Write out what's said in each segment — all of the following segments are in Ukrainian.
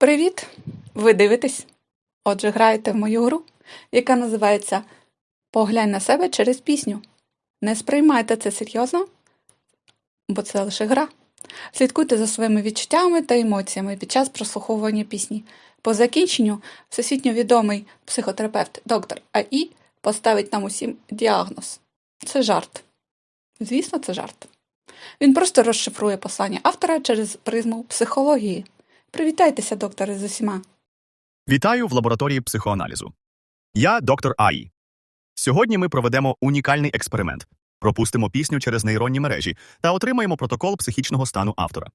Привіт! Ви дивитесь? Отже, граєте в мою гру, яка називається Поглянь на себе через пісню. Не сприймайте це серйозно, бо це лише гра. Слідкуйте за своїми відчуттями та емоціями під час прослуховування пісні. По закінченню всесвітньо відомий психотерапевт доктор АІ поставить нам усім діагноз. Це жарт. Звісно, це жарт. Він просто розшифрує послання автора через призму психології. Привітайтеся, докторе, з усіма. Вітаю в лабораторії психоаналізу. Я доктор Аї. Сьогодні ми проведемо унікальний експеримент, пропустимо пісню через нейронні мережі та отримаємо протокол психічного стану автора.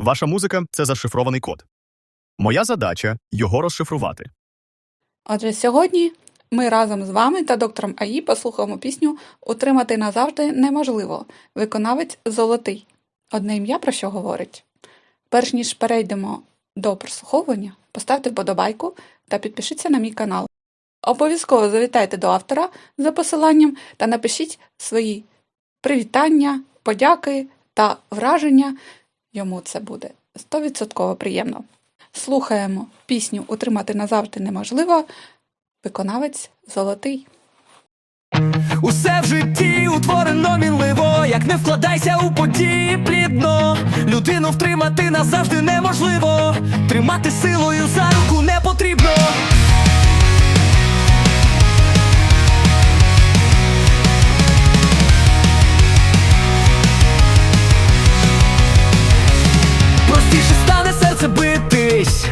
Ваша музика це зашифрований код. Моя задача його розшифрувати. Отже, сьогодні ми разом з вами та доктором АІ послухаємо пісню Утримати назавжди неможливо. Виконавець золотий. Одне ім'я про що говорить. Перш ніж перейдемо до прослуховування, поставте вподобайку та підпишіться на мій канал. Обов'язково завітайте до автора за посиланням та напишіть свої привітання, подяки та враження. Йому це буде 100% приємно. Слухаємо пісню Утримати назавжди неможливо. Виконавець золотий. Усе в житті утворено мінливо, як не вкладайся у події плідно. Людину втримати назавжди неможливо. Тримати силою за руку не потрібно. Простіше стане серце битись,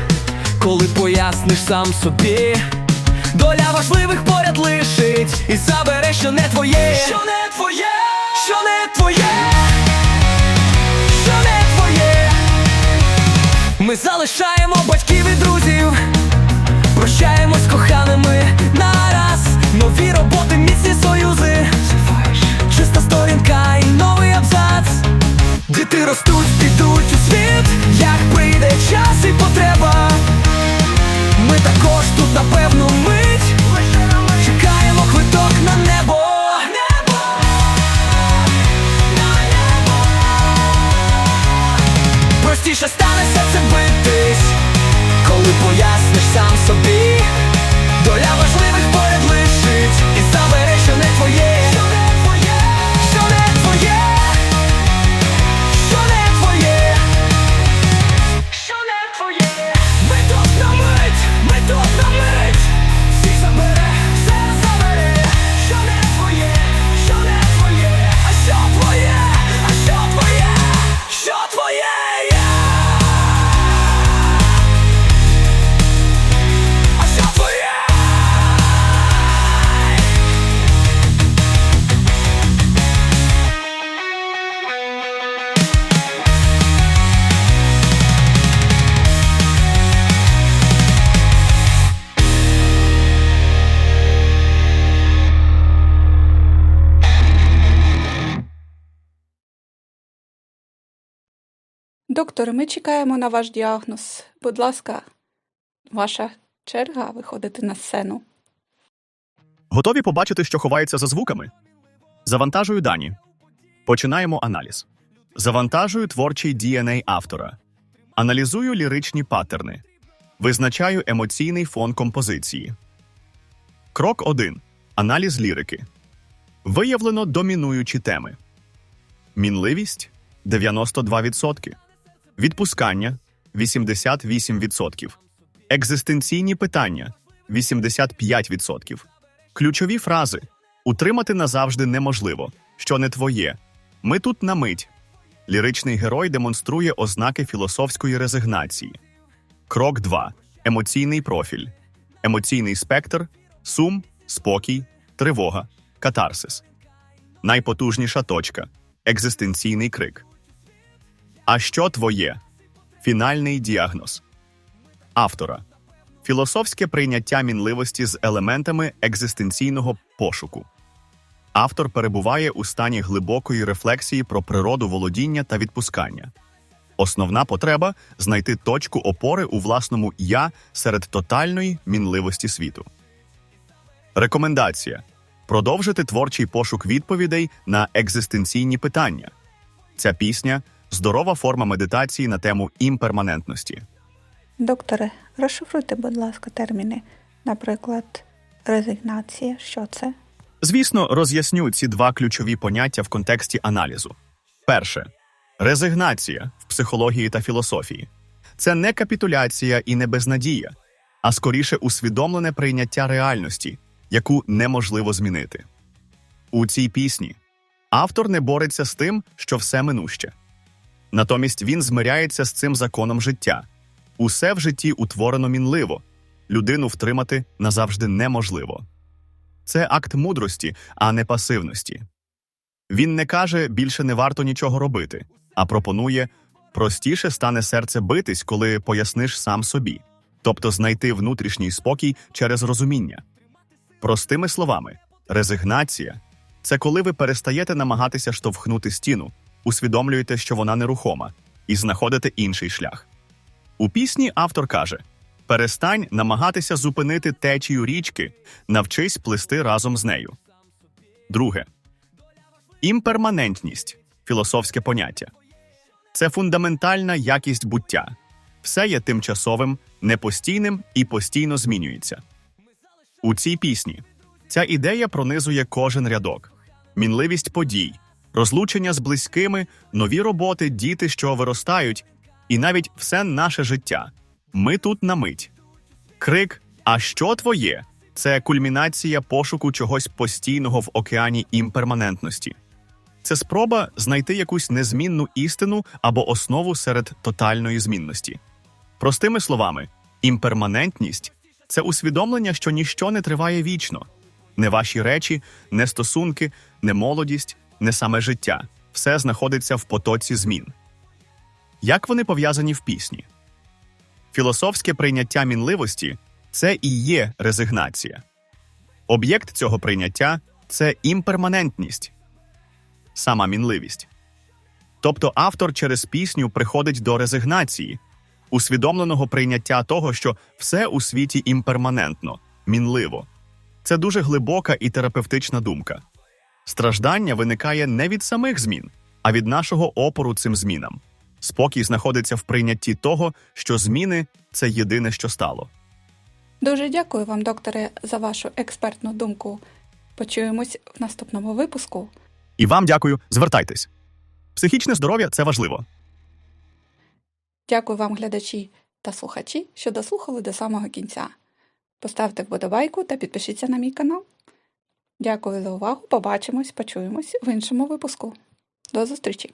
коли поясниш сам собі. Доля важливих поряд лишить і забере, що не твоє. Що не твоє, що не твоє, що не твоє. Ми залишаємо батьків і друзів, прощаємось коханими нараз. Нові роботи, міцні союзи. Чиста сторінка і новий абзац. Діти ростуть, підуть у світ, як прийде час і потреба. Ми також тут на певну Простіше стане серце битись Коли поясниш сам собі. Доля Докторе, ми чекаємо на ваш діагноз. Будь ласка, ваша черга виходити на сцену. Готові побачити, що ховається за звуками? Завантажую дані. Починаємо аналіз. Завантажую творчий DNA автора. Аналізую ліричні паттерни. Визначаю емоційний фон композиції. Крок 1. Аналіз лірики. Виявлено домінуючі теми. Мінливість 92%. Відпускання 88%. Екзистенційні питання 85%. Ключові фрази Утримати назавжди неможливо, що не твоє. Ми тут на мить. Ліричний герой демонструє ознаки філософської резигнації. Крок 2. Емоційний профіль. Емоційний спектр, сум, спокій, тривога, катарсис. Найпотужніша точка екзистенційний крик. А що твоє? Фінальний діагноз автора. Філософське прийняття мінливості з елементами екзистенційного пошуку. Автор перебуває у стані глибокої рефлексії про природу володіння та відпускання. Основна потреба знайти точку опори у власному я серед тотальної мінливості світу. Рекомендація продовжити творчий пошук відповідей на екзистенційні питання. Ця пісня здорова форма медитації на тему імперманентності. Докторе, розшифруйте, будь ласка, терміни. Наприклад, резигнація. Що це? Звісно, роз'ясню ці два ключові поняття в контексті аналізу. Перше резигнація в психології та філософії це не капітуляція і не безнадія, а скоріше усвідомлене прийняття реальності, яку неможливо змінити. У цій пісні автор не бореться з тим, що все минуще. Натомість він змиряється з цим законом життя. Усе в житті утворено мінливо, людину втримати назавжди неможливо. Це акт мудрості, а не пасивності. Він не каже більше не варто нічого робити, а пропонує простіше стане серце битись, коли поясниш сам собі, тобто знайти внутрішній спокій через розуміння. Простими словами, резигнація це коли ви перестаєте намагатися штовхнути стіну, усвідомлюєте, що вона нерухома, і знаходите інший шлях. У пісні автор каже: перестань намагатися зупинити течію річки, навчись плисти разом з нею. Друге імперманентність філософське поняття. Це фундаментальна якість буття. Все є тимчасовим, непостійним і постійно змінюється. У цій пісні ця ідея пронизує кожен рядок: мінливість подій, розлучення з близькими, нові роботи, діти, що виростають, і навіть все наше життя. Ми тут на мить. Крик А що твоє? Це кульмінація пошуку чогось постійного в океані імперманентності. Це спроба знайти якусь незмінну істину або основу серед тотальної змінності. Простими словами, імперманентність це усвідомлення, що ніщо не триває вічно. Не ваші речі, не стосунки, не молодість, не саме життя. Все знаходиться в потоці змін. Як вони пов'язані в пісні? Філософське прийняття мінливості це і є резигнація. Об'єкт цього прийняття це імперманентність, сама мінливість. Тобто автор через пісню приходить до резигнації, усвідомленого прийняття того, що все у світі імперманентно, мінливо. Це дуже глибока і терапевтична думка. Страждання виникає не від самих змін, а від нашого опору цим змінам. Спокій знаходиться в прийнятті того, що зміни це єдине, що стало. Дуже дякую вам, докторе, за вашу експертну думку. Почуємось в наступному випуску. І вам дякую, звертайтесь. Психічне здоров'я це важливо. Дякую вам, глядачі та слухачі, що дослухали до самого кінця. Поставте вподобайку та підпишіться на мій канал. Дякую за увагу. Побачимось, почуємось в іншому випуску. До зустрічі!